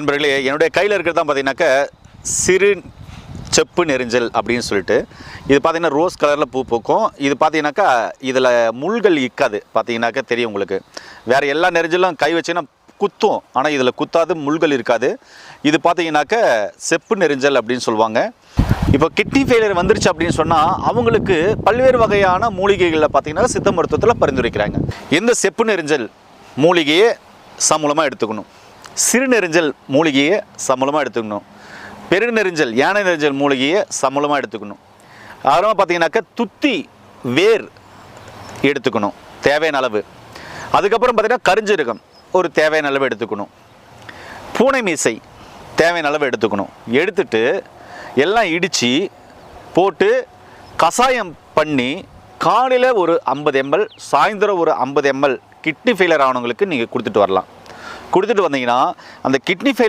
நண்பர்களே என்னுடைய கையில் இருக்கிறது தான் சிறு செப்பு நெரிஞ்சல் அப்படின்னு சொல்லிட்டு. இது பார்த்தீங்கன்னா ரோஸ் கலரில் பூ பூக்கும். இது பார்த்தீங்கன்னாக்கா இதில் முள்கள் இக்காது. பார்த்தீங்கன்னாக்கா தெரியும் உங்களுக்கு. வேறு எல்லா நெரிஞ்சலும் கை வச்சுன்னா குத்தும். ஆனால் இதில் குத்தாது முள்கள் இருக்காது. இது பார்த்தீங்கன்னாக்கா செப்பு நெரிஞ்சல் அப்படின்னு சொல்லுவாங்க. இப்போ கிட்னி ஃபெயிலியர் வந்துருச்சு அப்படின்னு சொன்னால் அவங்களுக்கு பல்வேறு வகையான மூலிகைகளில் பார்த்தீங்கன்னா சித்த மருத்துவத்தில் பரிந்துரைக்கிறாங்க. இந்த செப்பு நெரிஞ்சல் மூலிகையை சமூலமாக எடுத்துக்கணும். சிறுநெரிஞ்சல் மூலிகையை சம்பளமாக எடுத்துக்கணும். பெருநெரிஞ்சல் யானை நெரிஞ்சல் மூலிகையை சம்பளமாக எடுத்துக்கணும். அப்புறமா பார்த்தீங்கன்னாக்கா துத்தி வேர் எடுத்துக்கணும் தேவையான அளவு. அதுக்கப்புறம் பார்த்தீங்கன்னா கரிஞ்சீரகம் ஒரு தேவையான அளவு எடுத்துக்கணும். பூனை மீசை தேவையான அளவு எடுத்துக்கணும். எடுத்துட்டு எல்லாம் இடித்து போட்டு கஷாயம் பண்ணி காலையில் ஒரு ஐம்பது எம்எல் சாயந்தரம் ஒரு ஐம்பது எம்எல் கிட்னி ஃபெயிலர் ஆனவங்களுக்கு நீங்கள் கொடுத்துட்டு வரலாம். கொடுத்துட்டு வந்தீங்கன்னா அந்த கிட்னி ஃபெயில்